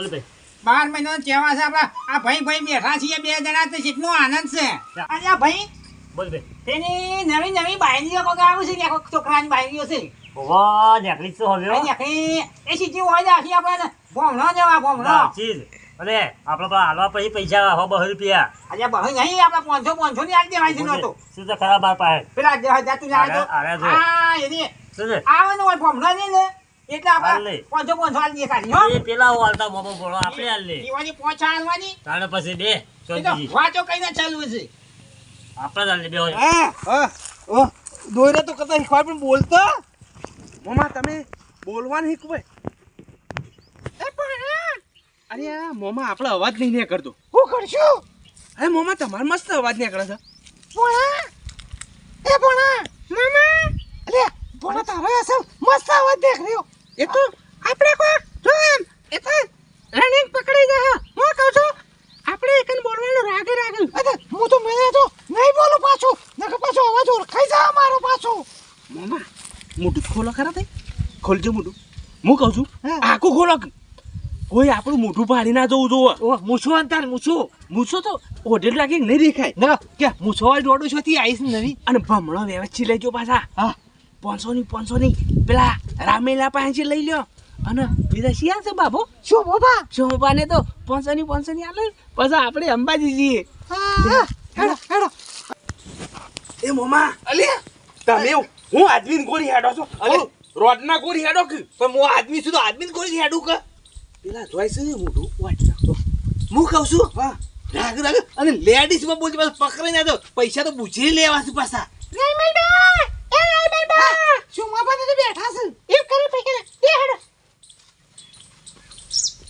બોલ ભાઈ. બાર મહિનો ચેવા છે આપડા આ ભાઈ ભાઈ બેઠા છીએ બે જણા તો કેટલો આનંદ છે. અને આ ભાઈ બોલ ભાઈ. તેની નવી નવી બાયરીઓ કોક આવું છે કે કોક છોકરાની બાયરીઓ છે? વાહ નેકળી તો હવે હો. એ સીધી હોય છે આખી આપણે ભોમણો જેવા ભોમણો. ના, ચીજ અને આપણે તો હાલવા પછી પૈસા હો બહુ રૂપિયા. અરે બહુ નહીં આપણે પાંચસો પાંચસો ની આલી દેવાય છે નહોતું. શું તો ખરાબ બાર પાસે? પેલા હજાર તું આરે- આરે જો. હા એની આવવાનું હોય ભોમણો ને એટલે આપણે લે. પાંચસો પાંચસો આલી ખાલી હો. એ પેલા વાળતા મોમો બોલો આપણે હાલ લે. ઈવાની આલવાની તાણે પછી બે એ શાંતિથી. વાંચો કઈને ચાલવું છે આપણે જ બે હોય. હા હા ઓ દોયરા તો શીખવાડ પણ બોલતો? મમ્મા તમે બોલવાનું શીખવે. અરે આ મોમા આપણો અવાજ નહીં ને કરતો હું કરશું? અરે મોમા તમારે મસ્ત અવાજ નીકળે છે. પોણા એ પોણા મામા? અલે ભોણા તારો અસલ મસ્ત અવાજ દેખ રહ્યો. એ તો આપણે કોઈ જો એમ એ તો રનિંગ પકડી જાય હું કહું છું આપણે એકન બોલવાનું રાગે રાગે. અરે હું તો મેં તો નહીં બોલું પાછું. નકર પાછો અવાજ ઓળખાઈ જાય મારો પાછો. મામા મોટું ખોલો ખરા થઈ ખોલજો મોઢું. હું કહું છું. આખું ખોલો. કોઈ આપણું મોઢું પાડી ના જવું જોવો. મૂછો અંતર મૂછો. મૂછો તો ઓઢેલ લાગે કે નહીં દેખાય. ના કે મૂછો વાળી દોડું છો આવીશ નવી. અને ભમણો વ્યવસ્થિત લેજો પાછા. હા. પાંચસો ની પાંચસો ની. પેલા રામેલા પાસેથી લઈ લ્યો. અને બીજા શિયા છે બાબો શું બાબા તો પાંચસો ની પાંચસો ની આલે. પછી આપણે અંબાજી જઈએ. હા હેડો હેડો. એ મોમા. અલે તમે હું આદમીન ગોળી હેડો છો? અલે રોડના ગોળી હેડો કે? પણ હું આદમી છું તો આદમીન કોઈ હેડું કે? પેલા જોઈ છે મોઢું? વાટ નાખતો હું કહું છું? હા. રાગ રાગ. અને લેડીઝમાં બોલતી પાછા પકડાઈ ના દો પૈસા તો પૂછી લેવા છે પાછા. શું માપા તો બેઠા છે? એ કરી પૈકી દે. હેડો.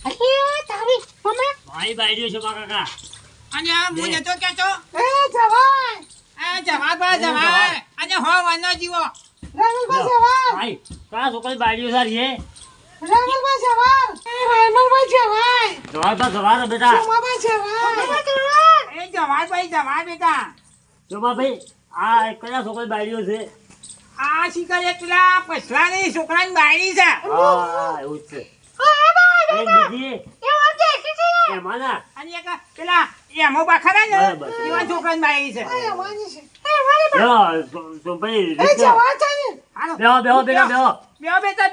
અરે તારી મમ્મી. ભાઈ બાઈડ્યો છે કાકા. અને હું બે. નતો કેતો એ જવાય. એ જવાય બા જવાય? અને હો વનો જીવો. રામલબા જવાય. ભાઈ કયા છોકરી બાઈડ્યો સારી હે? રામલબા જવાય. એ રામલબા જવાય. જવાબ તો જવાબ બેટા. મામા જવાય? એ જવાય ભાઈ જવાય બેટા. જોમા ભાઈ આ કયા છોકરી બાઈડ્યો છે? આ શિકાર એટલા પછલાની છોકરાની બાયડી છે. હા એવું છે. અને બીજી એમાં ના. અને એક પેલા એમો બાખરા ને. એવા છોકરાની બાયડી છે. બેહો, સો- સોમભાઈ, રીત કરો. રીત બેહો, બેટા,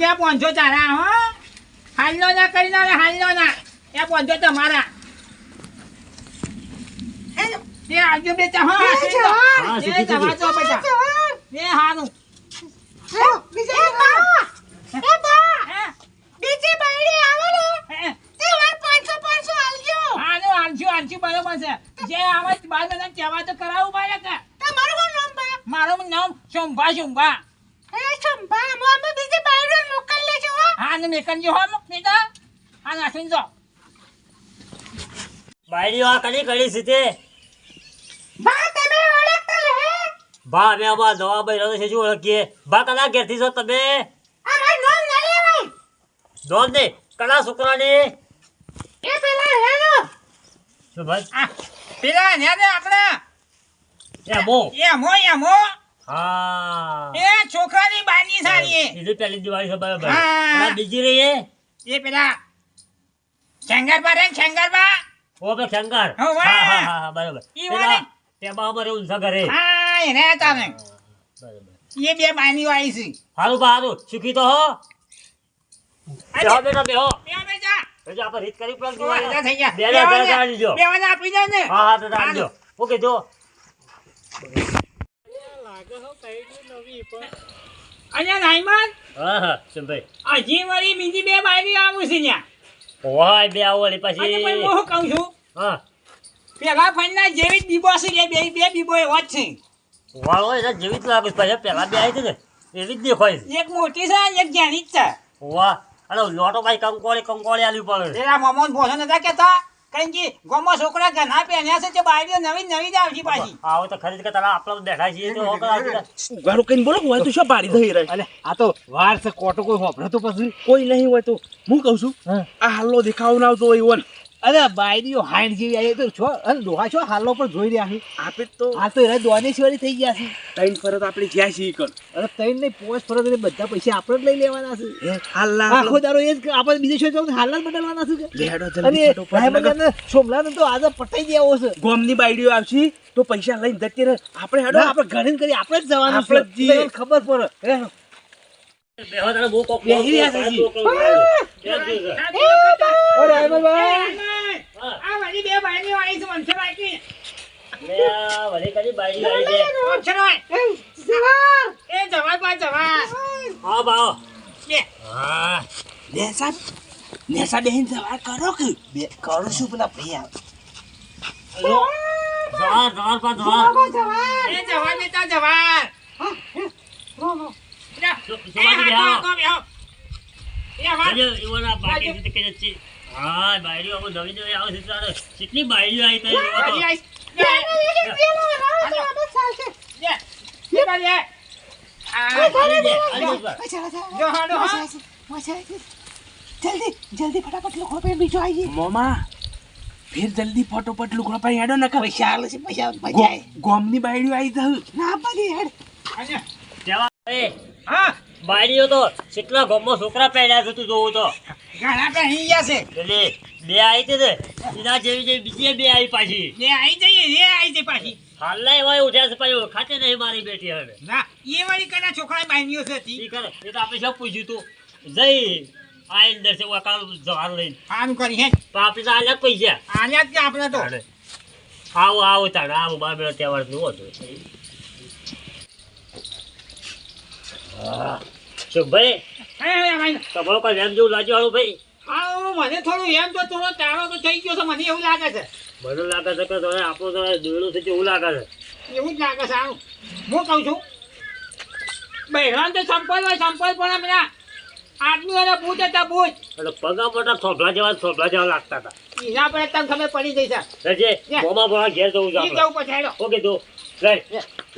બેહો. પહોંચો કરી ની. બેટા તારા હો હાલનો ના કરી ના. હાલનો ના એ પાંચસો તમારા એ બરોબર છે. જે આવે બાર કહેવા તો કરાવવું પડે કે. મારું નામ શોભા શોભા હા ને મેકનજી હો બેટા હા નાખીને જાઓ બાયડીઓ આ કડી કડી છે તે. ભા અમે અમારા ભાઈ રહે છે શું ઓળખીએ? ભા કના ઘેરથી છો તમે? દોન દે કના છોકરાને? શું ભાઈ? પેલા ને ને આપણે એમો એમો એમો હા. એ છોકરાની બાની સારી એ. બીજી પહેલી દિવાળી છે બરાબર. હા. બીજી રહી એ? એ પેલા શંકરબા રે શંકરબા ઓ બે શંકર હા હા હા હા બરાબર. ઈ પેલા તે તેમાં અમારે ઊંઝા ઘરે. હા એને ને. બરાબર. એ બે બાની વાળી છે. હારું બા હારું શીખી તો હો? બેહો બેટા બેહો. બે બેટા હજુ આપણે રીત કરી બધા થઈ ગયા. બે હજાર બેવાને- બે હજાર આપી હા તો આપી દો ને હા અને નાઈમાન હા હા સંભાઈ હજી વળી બીજી બે બાની આવું છે ન્યા. ઓય બે આવો વળી અને પછી પણ હું કહું છું? હા. પેલા ફંડના જેવી જ બીબો છે લે બે બે દીબો એવો જ છે. વાળો એને જેવી જ લાગે છે પછી પેલા બે આવી છે ને એવી જ દેખાય છે. એક મોટી છે એક જાણી જ છે. વાહ અરે લોટો ભાઈ કંકોળી કંકોળી આલી પડે પેલા મમોન ભોજન નતા કેતા? કારણ કે ગોમો છોકરા ઘણા પહેર્યા છે તે નવી નવી જ આવશે પાછી. આવો તો ખરીદ કે તારા આપણા બેઠા છીએ તો બોલો હોય શું થઈ રહે? અલે આ તો વાર છે કોટો કોઈ હોભળે તો પછી. કોઈ નહીં હોય તો હું કહું છું આ હાલો દેખાવ ના આવતો હોય અરે બાયરીઓ હાઈન જેવી આવી તો છો અને દોહા છો હાલો પણ જોઈ રહ્યા છે. આપે તો હાલ તો એના દોની સિવાય થઈ ગયા છે. ત્રણ ફરત આપણે જ્યાં છીએ કર. અરે ત્રણ નહીં પોચ ફરત એટલે બધા પૈસા આપણે જ લઈ લેવાના છે. હાલના આખો દારો એ જ આપણે બીજે શું જવું હાલના જ બદલવાના છે કે? લેડો જલ્દી. રાયમંગલને સોમલાને તો આજે પટાઈ દેવો છે. ગોમની બાયડીઓ આવશે તો પૈસા લઈને જતી રહે આપણે હેડો ના, આપણે ઘરે કરી આપણે જ જવાનું આપણે. ખબર પડે. હે. બેહો તારે બહુ કોક બેહી રહ્યા છે જી. બેહી રહ્યા છે. અરે રાયમંગલભાઈ. હા. આ બધી બે બાયડીઓ આવી છે મનસુર આકી. લે વળી કદી બાયડી આવી છે. મનસુર હોય. એ જવાય બા જવાય. આવો બાવો. બે. હા. નેસા નેસા બેહીન સવાર કરો કે બે કરું પેલા ભાઈ આવે. જવાર જવાર જવાર. એ બેટા. હા કેટલી બાયડીઓ આવી બાજી આઈશ. બે. બે. બે બાજી આય. આ. આવી જાય, આવી જાય. જો હાડો હા. મોમા ફિર જલ્દી ફટોફટ લુકડો પર હેડો નકર પૈસા આલે છે પૈસા આવે ગોમની બાયડીઓ આવી જાવ ના પાડી હેડ હા બાયડીઓ તો કેટલા ગમો છોકરા પહેર્યા છે તું જોવું તો. ઘણા પહેરી ગયા છે. એટલે બે આવી છે એના જેવી જેવી બીજી બે આવી પાછી. બે આવી જઈએ એ આવી જઈ પાછી. હાલના એવા ઉઠ્યા છે પાછી ખાતે નહીં મારી બેટી હવે. ના એ વાળી કના છોકરા બાંધ્યો છે તી ઈ કરે એ તો આપણે શું પૂછ્યું તું? જઈ આઈને દર્શે વકાલ જવાર લઈને. આમ કરી હે. તો આપણે તો આલ્યા જ પૈસા. આલ્યા જ કે આપણે તો. આવો આવો તાણે આવો બાબેલો તહેવાર જુઓ છો હા. શું ભાઈ હે હે ભાઈ. તમારો કોઈ વેમ જેવું લાગ્યું હારું ભાઈ? હા મને થોડું એમ તો થોડો તારો તો થઈ ગયો છે મને એવું લાગે છે. મને લાગે છે કે તમે આપણું તો દોયડું છે એવું લાગે છે? એવું જ લાગે છે આનું હું કહું છું બહેરાન તો સંપલ હોય સંપલ પણ પેલા આદમી અને ભૂત હતા ભૂત. એટલે પગા મોટા થોભલા જેવા થોભલા જેવા લાગતા હતા. એના પર તમને ખબર પડી જઈ છે. રજે મોમાં ભણા ઘેર જવું છે ઈ જવું પછાડો ઓકે તો લે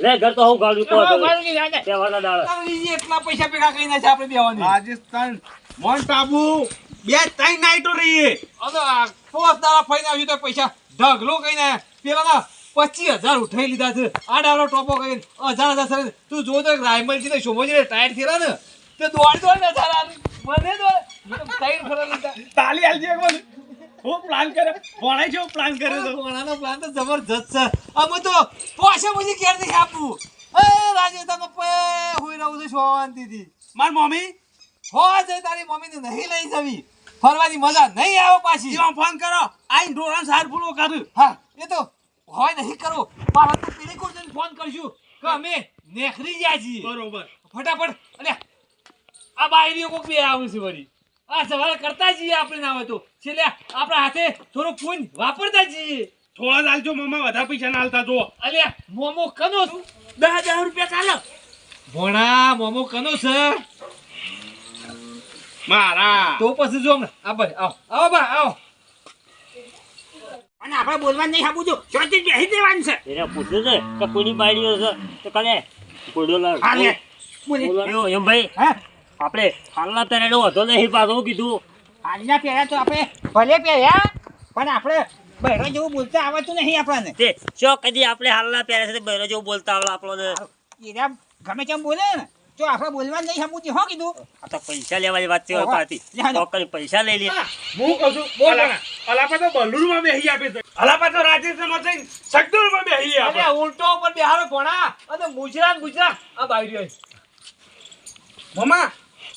લે. ઘર તો હું ગાડું કહો ઘણું નહીં લાગે તહેવારના દાડે. એટલા પૈસા ભેગા કરીને છે આપણે બેવાની. રાજસ્થાન મોન ટાબુ બે ત્રણ નાઈટો રહીએ. અને આ પોસ દાડા ફઈને આવ્યું તો પૈસા ઢગલો કઈને પેલા ના પચીસ હજાર ઉઠાઈ લીધા છે. આ ડાળો ટોપો કરીને હજાર હજાર સર તું જો તો રાયમલજી ને શોભોજી ટાયર થયેલા ને તે દોડ દોડ ને હજાર. મને દોડ. મેં ફરા લીધા. તાલી આલજે એક મને પ્લાન કરે? ભણાઈ જેવો પ્લાન કરે તો. ભણાનો પ્લાન તો જબરજસ્ત છે. અમે તો પોસે પછી ઘેર નહીં આપવું એ તમે પે હોઈ રહું છું શાંતિથી માર મમ્મી? હો છે તારી મમ્મીને નહીં લઈ જવી. ફરવાની મજા નહીં આવે પાછી. જીવા ફોન કરો. આઈ ડોરાન સાર પૂરો કર હા એ તો હોય નહીં કરો મારા તો પેલી કોઈને ફોન કરશું કે અમે નેખરી ગયા છીએ. બરોબર. ફટાફટ. અને આ બાયરીઓ કોક બે આવું છે વળી. આ સવાલ કરતા જઈએ આપણે ના હોય તો. છેલ્લે આપણા હાથે થોડું પૂન વાપરતા જઈએ. થોડા ચાલજો મમ્મા વધારે પૈસા ના હાલતા જો. અલ્યા મોમો કનો છું. દસ હજાર રૂપિયા ચાલો. ભોણા મોમો કનો છે? મારા. તો પછી જો આ ભાઈ આવો. આવો બા આવો. અને આપણે બોલવાનું નહીં આપું છું ચોથી બેસી દેવાનું છે. એને પૂછ્યું છે કે કોની બાયડીઓ છે. તો કાલે લાવ. એમ ભાઈ હા? આપણે હાલના તને એનો વધો નહીં પાછો કીધું. હાલના પહેર્યા તો આપણે ભલે પહેર્યા પણ આપણે બહેરો જેવું બોલતા આવડતું નહીં આપણને. તે ચો કદી આપણે હાલના પહેર્યા છે બહેરો જેવું બોલતા આવડે આપણને? એરા ગમે તેમ બોલે ને તો આપણે બોલવા નહીં સમજતું હો કીધું? આ તો પૈસા લેવાની વાત છે ઓહો. હતી તો કરી પૈસા લઈ લે. હું કહું છું બોલ અલાપા તો બલુરમાં બેહી આપે છે. અલાપા તો રાજસ્થાનમાં જઈને સગદુરમાં બેહી આપે. અરે ઉલટો ઉપર બેહારો ભણા. અને ગુજરાત ગુજરાત આ બાયરીઓ મમ્મા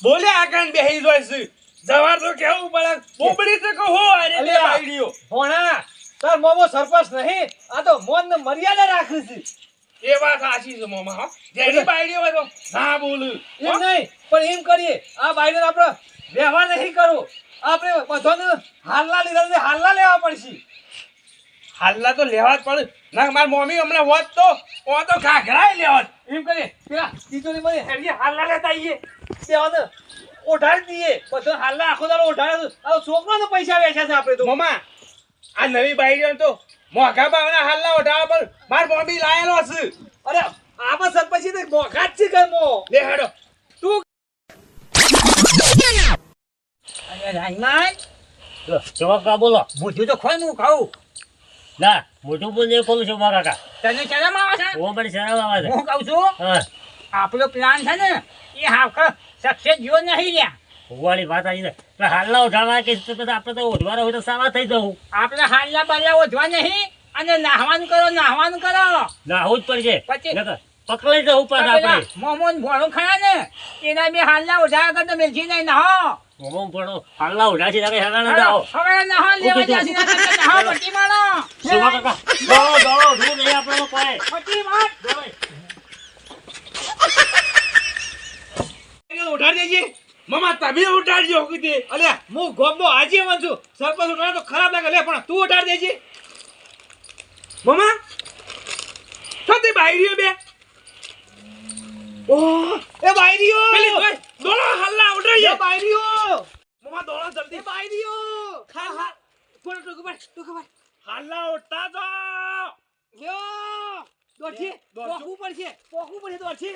બોલે આગળ બેહી જોઈ છે. જવાર તો કેવું પડે. બોબડી તો કહો અરે અલ્યા. બાયડીઓ. ભોણા તાર મોમો સરપંચ નહીં આ તો મોન ને મર્યાદા રાખે છે. એ વાત સાચી છે મોમા હા. જેની બાયડીઓ હોય તો ના બોલું. એમ નહીં પણ એમ કરીએ આ બાયને આપણે વ્યવહાર નહીં કરવો. આપણે બધાને હાલના લીધા હાલના લેવા પડશે. હાલના તો લેવા જ પડે. ના મારી મમ્મી હમણાં હોત તો ઓ તો ઘાઘરાય લેવત. એમ કરે પેલા તિજોરી મને હેડીએ હાલના લેતા તે તેવાને ઓઢાડી દઈએ. બધો હાલના આખો દાડો ઓઢાડે. આ છોકરાને પૈસા વેચ્યા છે આપણે તો. મમા આ નવી બાયડીઓ તો મોઘા ભાવના હાલના ઓઢાવા પર માર મોબી લાયેલો છે અરે આમાં સરપંચ ને મોઘા જ છે ઘરમાં. લે હેડો. અરે રાઈમાન જો કાકા બોલો. મોઢું તો ખોય હું ખાઉં. ના મોટું બોલ કહું છું મારા કાકા. તને શરમ આવે છે? હું મને શરમ આવે છે. હું કહું છું હા. આપણો પ્લાન છે ને એ હાવ સક્સેસ જો નહીં રહ્યા ભગવાનની વાત આવી છે. એટલે હાલના ઉઠાવા કે આપણે તો ઉઠવાના હોય તો સારા થઈ જવું આપણે હાલના બાલ્યા ઓઢવા નહીં અને નાહવાનું કરો નાહવાનું કરો. નાહવું જ પડશે. પછી? પકડાઈ જવું પાછા આપણે. મોમોન ભોળું ખરા ને એના બે હાલના ઓઢા કરતા મેલજી નહીં નાહો. મોમો ભણો હાલના ઉઠા છે તારે હેરાન જ આવો. હવે નાહો લેવા જાસી ના નાહો પટ્ટી મારો. શોભા કાકા દોડો દોડો નહીં આપણે માર. દેજે. તમે ઉઠાડજો કીધી અલ્યા હું ગોમનો આજીવન છું. સરપંચ ઉઠાડે તો ખરાબ લાગે. લે પણ તું ઉઠાડી દેજે. મમ્મા સતી બાયરીઓ બે. ઓહ એ બાયરીઓ પેલી દોડો હલ્લા એ ઉઠાડજો બાયરીઓ મમ્મા દોડો એ જલ્દી બાયરીઓ ખા ખા કોણ ટોક પર ટોક પર હલ્લા ઉઠતા જો દોડશે દોડશું. પોખવું પડશે પોખવું પડશે દોડશે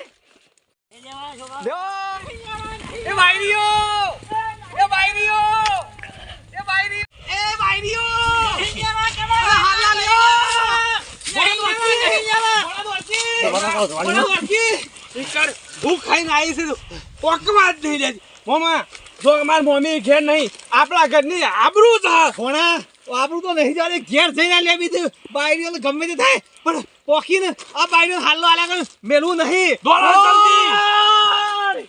એ લેવા શોભા લ્યો એ બાયરીઓ એ બાયરીઓ એ બાયરીઓ એ બાયરીઓ હાલા લ્યો મોડા દોડશે મોડા દોડશે શિકાર ભૂખ ખાઈને આવી છે. તું પોકમાં જ નહીં લેતી મોમા જો અમાર મમ્મી ઘેર નહીં આપણા ઘરની આબરૂ છે ભોણા આપણું તો નહીં જાણે ઘેર જઈને લેવી છે બાયરીઓ તો ગમે તે થાય પણ પોખીને આ બાયરીઓ હાલો આલા કર મેલું નહીં. દોડો જલ્દી.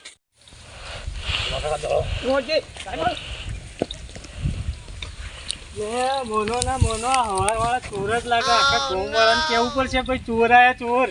મોનો ના મોનો હવાર વાળા ચોર જ લાગે આખા ગામ વાળાને કેવું પડશે? ભાઈ ચોરાયા ચોર.